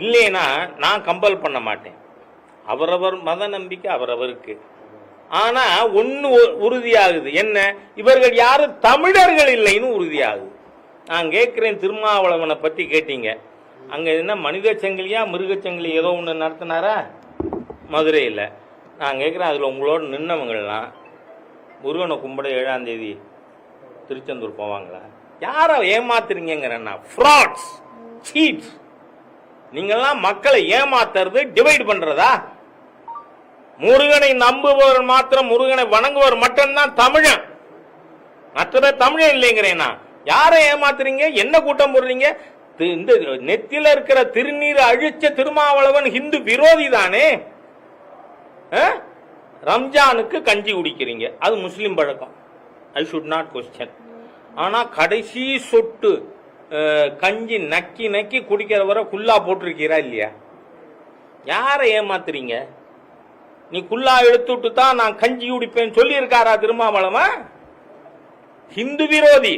இல்லைன்னா நான் கம்பல் பண்ண மாட்டேன். அவரவர் மத நம்பிக்கை அவரவருக்கு. ஆனா ஒன்று உறுதியாகுது. என்ன? இவர்கள் யாரும் தமிழர்கள் இல்லைன்னு உறுதியாகுது. நான் கேட்குறேன் திருமாவளவனை பற்றி கேட்டீங்க. அங்கே என்ன மனித சங்கிலியா மிருகச் சங்கிலி ஏதோ ஒன்று நடத்தினாரா? மதுரையில். நான் கேட்குறேன் அதில் உங்களோட நின்னவங்கள்லாம் முருகனை கும்பிட ஏழாம் தேதி திருச்செந்தூர் போவாங்களா? யாரை ஏமாத்துறீங்கிறேன்னா ஃப்ராட்ஸ் சீட்ஸ் நீங்கெல்லாம் மக்களை ஏமாத்துறது டிவைட் பண்றதா? முருகனை நம்புபவர் மாத்திரம் முருகனை வணங்குபவர் மட்டும்தான் தமிழன். மற்ற பேர் தமிழன் இல்லைங்கிறேன் நான். யாரை ஏமாத்துறீங்க? என்ன கூட்டம் போடுறீங்க? இந்த நெத்தில இருக்கிற திருநீர் அழிச்ச திருமாவளவன் ஹிந்து விரோதி தானே? ஆ? ரம்ஜானுக்கு கஞ்சி குடிக்கிறீங்க. அது முஸ்லீம் பழக்கம். ஐ ஷுட் நாட் கொஸ்டின் ஆனா கடைசி சொட்டு கஞ்சி நக்கி நக்கி குடிக்கிற வரை குல்லா போட்டிருக்கீரா இல்லையா? யாரை ஏமாத்துறீங்க? நீ குல்லா எடுத்துட்டு தான் நான் கஞ்சி குடிப்பேன்னு சொல்லியிருக்காரா திருமாவளவன்? ஹிந்து விரோதி.